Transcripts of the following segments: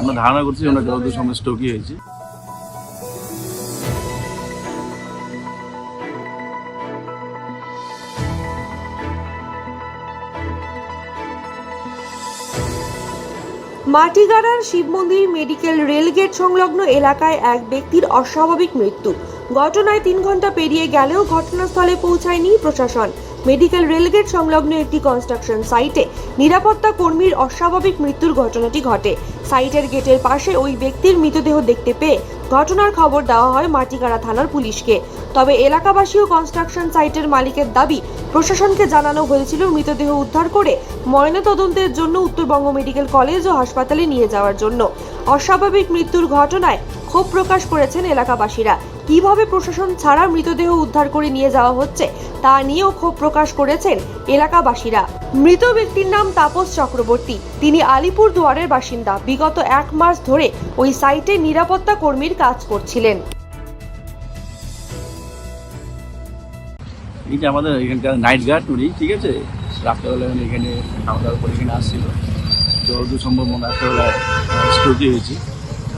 আমরা ধারণা করছি ওনার যতদূর সময় স্ট্রোকই হয়েছে। মাটিগাড়ার শিব মন্দির মেডিকেল রেলগেট সংলগ্ন এলাকায় এক ব্যক্তির অস্বাভাবিক মৃত্যু। ঘটনায় তিন ঘণ্টা পেরিয়ে গেলেও ঘটনাস্থলে পৌঁছায়নি প্রশাসন। মেডিকেল রেলগেট সংলগ্ন একটি কনস্ট্রাকশন সাইটে নিরাপত্তা কর্মীর অস্বাভাবিক মৃত্যুর ঘটনাটি ঘটে। সাইটের গেটের পাশে ওই ব্যক্তির মৃতদেহ দেখতে পেয়ে ঘটনার খবর দেওয়া হয় মাটিকাড়া থানার পুলিশকে। তবে এলাকাবাসী ও কনস্ট্রাকশন সাইটের মালিকের দাবি, প্রশাসনকে জানানো হয়েছিল মৃতদেহ উদ্ধার করে ময়নাতদন্তের জন্য উত্তরবঙ্গ মেডিকেল কলেজ ও হাসপাতালে নিয়ে যাওয়ার জন্য। অস্বাভাবিক মৃত্যুর ঘটনায় ক্ষোভ প্রকাশ করেছেন এলাকাবাসীরা। কীভাবে প্রশাসন ছাড়া মৃতদেহ উদ্ধার করে নিয়ে যাওয়া হচ্ছে তা নিয়েও ক্ষোভ প্রকাশ করেছেন এলাকাবাসীরা। মৃত ব্যক্তির নাম তাপস চক্রবর্তী। তিনি আলিপুর দুয়ারের বাসিন্দা। বিগত এক মাস ধরে ওই সাইটে নিরাপত্তা কর্মীর কাজ করছিলেন। যে আমাদের এখানকার নাইট গার্ড উনি, ঠিক আছে? রাত্রেবেলা এখানে খাওয়া দাওয়া করে এখানে আসছিল। যতদূর সম্ভব মনে স্ট্রোকই হয়েছে।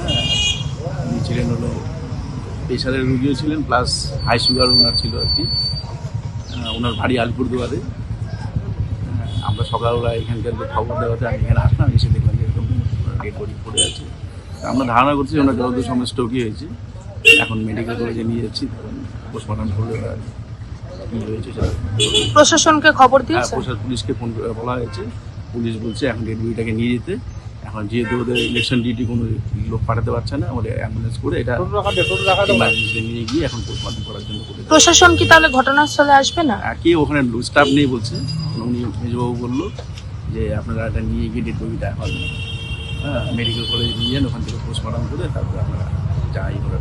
হ্যাঁ ছিলেন হলো প্রেশারের রুগীও ছিলেন প্লাস হাই সুগার ওনার ছিল আর কি। ওনার বাড়ি আলিপুরদুয়ারে। আমরা সকালবেলা এখানকার খবর দেওয়াতে আমি এখানে আসলাম এসে দেখলাম যে এরকম ডেড বডি পড়ে আছে। আমরা ধারণা করছি ওনার যতদূর সময় স্ট্রোকই হয়েছে। এখন মেডিকেল কলেজে নিয়ে যাচ্ছি পোস্টমর্টম করলে প্রশাসনকে খবর হ্যাঁ দিয়েছে পুলিশকে ফোন বলা হয়েছে। পুলিশ বলছে এখন ডেড বডিটাকে নিয়ে যেতে। এখন যেহেতু ওদের ইলেকশন ডিউটি কোনো লোক পাঠাতে পারছে না ওদের অ্যাম্বুলেন্স করে এটা নিয়ে গিয়ে এখন পোস্টমর্টম করার জন্য করে প্রশাসন কি তাহলে ঘটনাস্থলে আসবে না? আর কি ওখানে স্টাফ নেই বলছে। উনি মেজবাবু বলল যে আপনারা এটা নিয়ে গিয়ে ডেড বডিটা এখন হ্যাঁ মেডিকেল কলেজে নিয়ে যান ওখান থেকে পোস্টমর্টম করে তারপরে আপনারা যাই করে